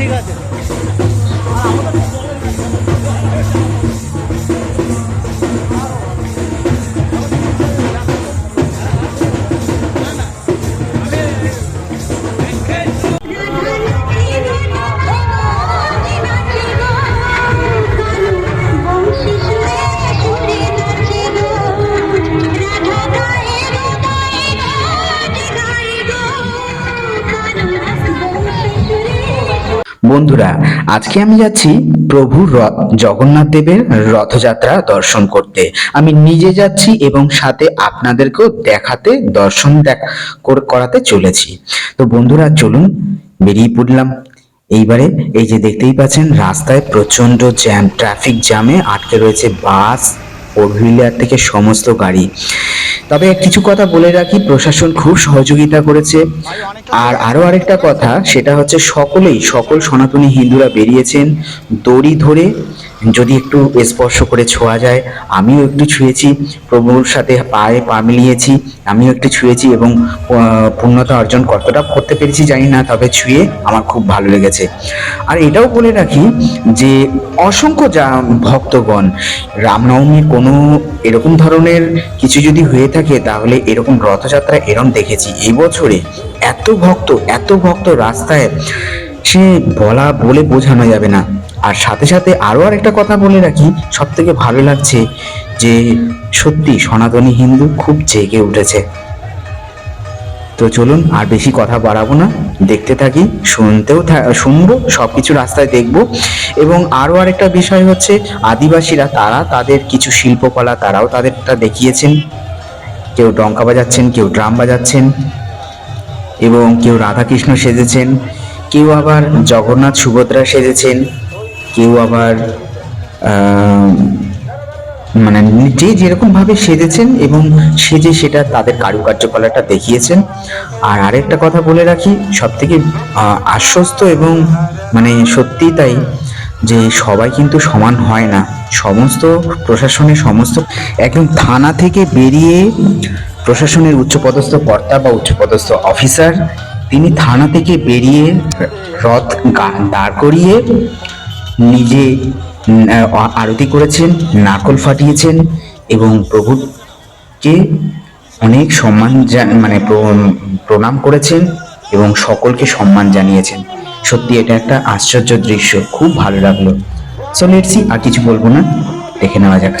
ঠিক আছে। বন্ধুরা, আজকে আমি যাচ্ছি প্রভু জগন্নাথ দেবের রথযাত্রা দর্শন করতে। আমি নিজে যাচ্ছি এবং সাথে আপনাদেরকেও দেখাতে, দর্শন করাতে চলেছি। তো বন্ধুরা, চলুন বেরিয়ে পড়লাম। এইবারে এই যে দেখতেই পাচ্ছেন, রাস্তায় প্রচণ্ড জ্যাম ট্রাফিক জ্যামে আটকে রয়েছে বাস ফোর হুইলার থেকে সমস্ত গাড়ি। তবে কিছু কথা বলে রাখি, প্রশাসন খুব সহযোগিতা করেছে। আর আরও আরেকটা কথা, সেটা হচ্ছে সকলেই, সকল সনাতনী হিন্দুরা বেরিয়েছেন দড়ি ধরে। যদি একটু স্পর্শ করে ছোঁয়া যায়, আমিও একটু ছুঁয়েছি, প্রভুর সাথে পায়ে পা মিলিয়েছি, আমিও একটু ছুঁয়েছি এবং পূর্ণতা অর্জন কতটা করতে পেরেছি জানি না, তবে ছুঁয়ে আমার খুব ভালো লেগেছে। আর এটাও বলে রাখি যে, অসংখ্য যা ভক্তগণ, রামনবমীর কোনো এরকম ধরনের কিছু যদি হয়ে থাকে, তাহলে এরকম রথযাত্রা এরম দেখেছি। এই বছরে এত ভক্ত এত ভক্ত রাস্তায়, সে বলা বলে বোঝানো যাবে না। আর সাথে সাথে আরও আর একটা কথা বলে রাখি সব থেকে ভালো লাগছে যে সত্যি সনাতনী হিন্দু খুব জেগে উঠেছে। তো চলুন আর বেশি কথা বাড়াবো না দেখতে থাকি শুনতেও শুনব সবকিছু রাস্তায় দেখব। এবং আরও আরেকটা বিষয় হচ্ছে আদিবাসীরা তারা তাদের কিছু শিল্পকলা তারাও তাদেরটা দেখিয়েছেন। কেউ ডঙ্কা বাজাচ্ছেন কেউ ড্রাম বাজাচ্ছেন এবং কেউ রাধাকৃষ্ণ সেজেছেন কেউ আবার জগন্নাথ সুভদ্রা সেজেছেন। কেউ আবার মানে যে যেরকম ভাবে সেজেছেন এবং সেজে সেটা তাদের কারুকার্যকলাটা দেখিয়েছেন। আর আরেকটা কথা বলে রাখি সব থেকে আশ্বস্ত এবং মানে সত্যি তাই যে সবাই কিন্তু সমান হয় না। সমস্ত প্রশাসনের সমস্ত, একদম থানা থেকে বেরিয়ে প্রশাসনের উচ্চপদস্থ কর্তা বা উচ্চপদস্থ অফিসার, তিনি থানা থেকে বেরিয়ে রথ দাঁড় করিয়ে নিজে আরতি করেছেন নাকল ফাটিয়েছেন এবং প্রভুকে অনেক সম্মান মানে প্র- প্রণাম করেছেন এবং সকলকে সম্মান জানিয়েছেন। সত্যি এটা একটা আশ্চর্য দৃশ্য, খুব ভালো লাগল। সো লেটসি আর কিছু বলব না, দেখে নেওয়া যাক।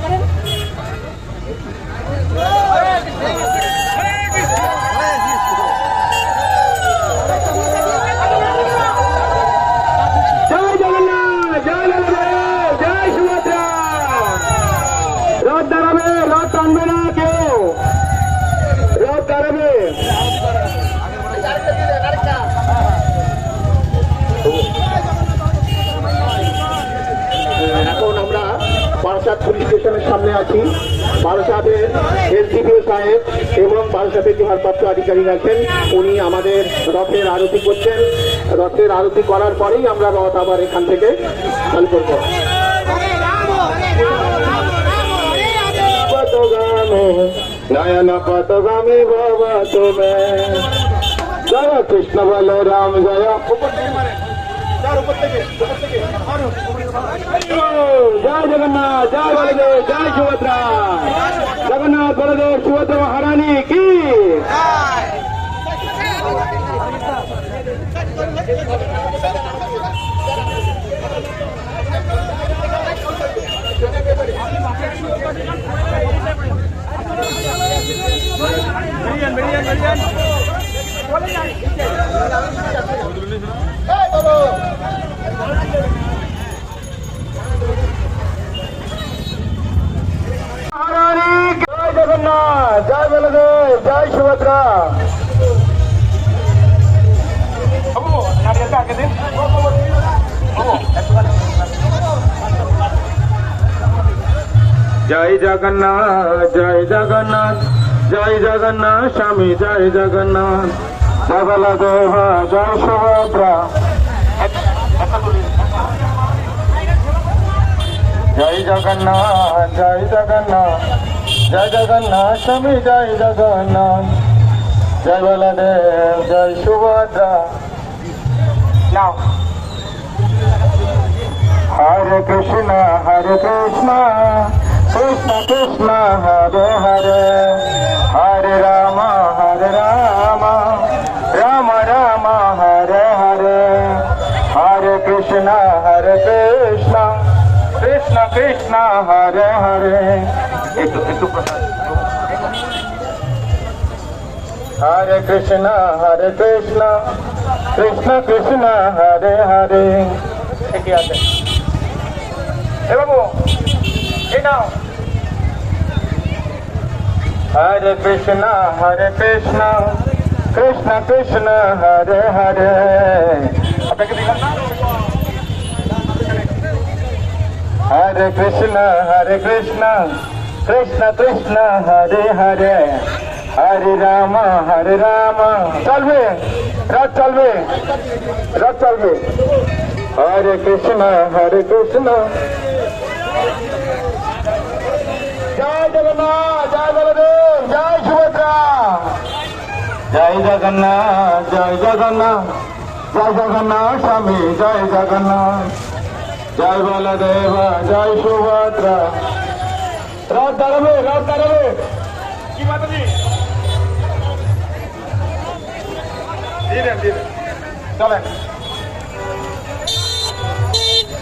পুলিশ স্টেশনের সামনে আছি। বারাসাতের এসডিপিও সাহেব এবং বারাসাতের যে ভারপ্রাপ্ত আধিকারিক আছেন। উনি আমাদের রথের আরতি করছেন। রথের আরতি করার পরেই আমরা রথ আবার এখান থেকে চালু করব। নয়ন পতগামে বাবা জয়। জয় জগন্নাথ জয় বলদেব জয় সুভদ্রা। জগন্নাথ বলদেব সুভদ্রা মহারানী কি? মহারানী কি? জয় জগন্নাথ জয় বলদেব জয় সুভদ্রা জয় জগন্নাথ জয় জগন্নাথ জয় জগন্নাথ স্বামী জয় জগন্নাথ। জয় বলদেব জয় সুভদ্রা। জয় জগন্নাথ জয় জগন্নাথ জয় জগন্নাথ স্বামী জয় জগন্নাথ। জয় বলদেব জয় সুভদ্রা। নাও। হরে কৃষ্ণ হরে কৃষ্ণ কৃষ্ণ কৃষ্ণ হরে হরে। হরে রাম হরে রাম। রাম রাম হরে হরে হরে কৃষ্ণ হরে কৃষ্ণ কৃষ্ণ কৃষ্ণ হরে হরে একটু একটু হরে কৃষ্ণ হরে কৃষ্ণ কৃষ্ণ কৃষ্ণ হরে হরে ঠিকই আছে এ বাবু এই নাও হরে কৃষ্ণ কৃষ্ণ, হরে হরে। হরে কৃষ্ণ হরে কৃষ্ণ। কৃষ্ণ কৃষ্ণ, হরে হরে। হরে রাম হরে রাম। চলবে? রথ চলবে? রথ চলবে? হরে কৃষ্ণ হরে কৃষ্ণ জয় জগন্নাথ জয় বলদেব জয় সুভদ্রা জয় জগন্নাথ জয় জগন্নাথ। জয় জগন্নাথ স্বামী জয় জগন্নাথ। জয় বলদেব জয় সুভদ্রা। রথ দাঁড়াবে কি মাতাজি চলেন।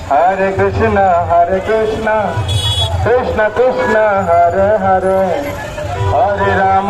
হরে কৃষ্ণ হরে কৃষ্ণ। কৃষ্ণ কৃষ্ণ হরে হরে। হরে রাম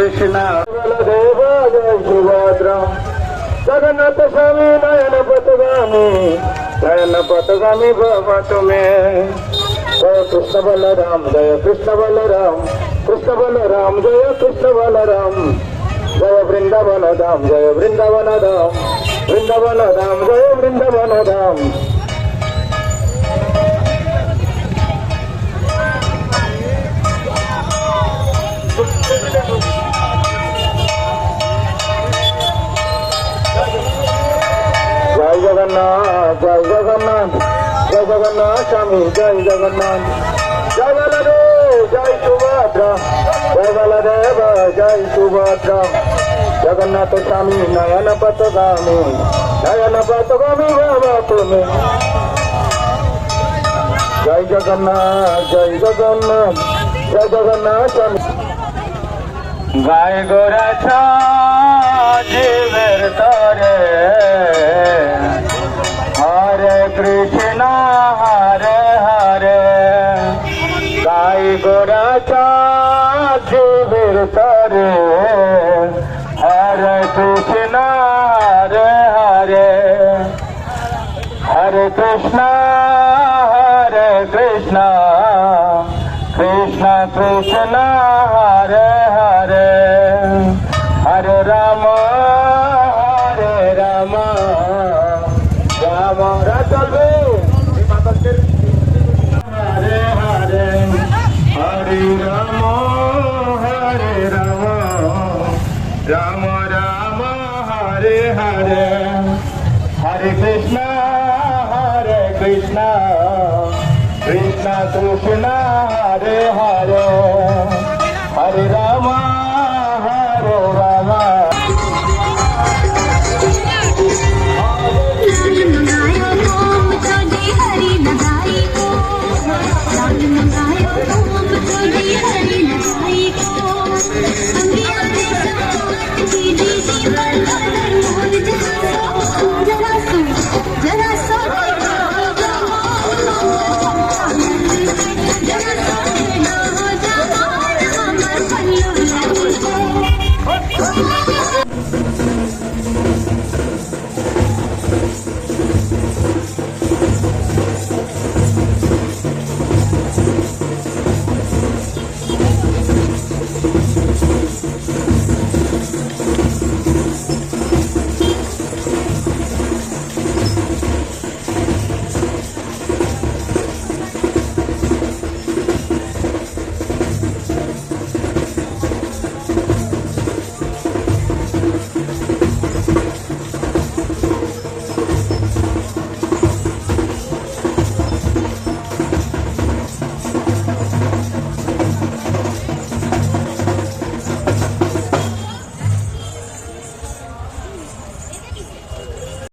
হরে কৃষ্ণ বলদেব জয় সুভদ্রা জগন্নাথ স্বামী নয়ন পথগামী নয়ন পথগামী বাবা তুমি জয় কৃষ্ণ বলরাম জয় কৃষ্ণ বলরাম কৃষ্ণ বলরাম জয় কৃষ্ণ বলরাম জয় বৃন্দাবন ধাম জয় বৃন্দাবন ধাম বৃন্দাবন স্বামী, জয় জগন্নাথ। জয় বলদেব, জয় সুভদ্রা। জয় বলদেব, জয় সুভদ্রা। জগন্নাথ স্বামী, নয়ন পথগামী। নয়ন পথগামী বাবা তুমি। জয় জগন্নাথ জয় জগন্নাথ জয় জগন্নাথ স্বামী। গায় গোরা জীবের তরে। কৃষ্ণ হরে হরে। গাই গোরা জীবের তরে। হরে কৃষ্ণ হরে হরে। হরে কৃষ্ণ হরে কৃষ্ণ। কৃষ্ণ কৃষ্ণ কৃষ্ণ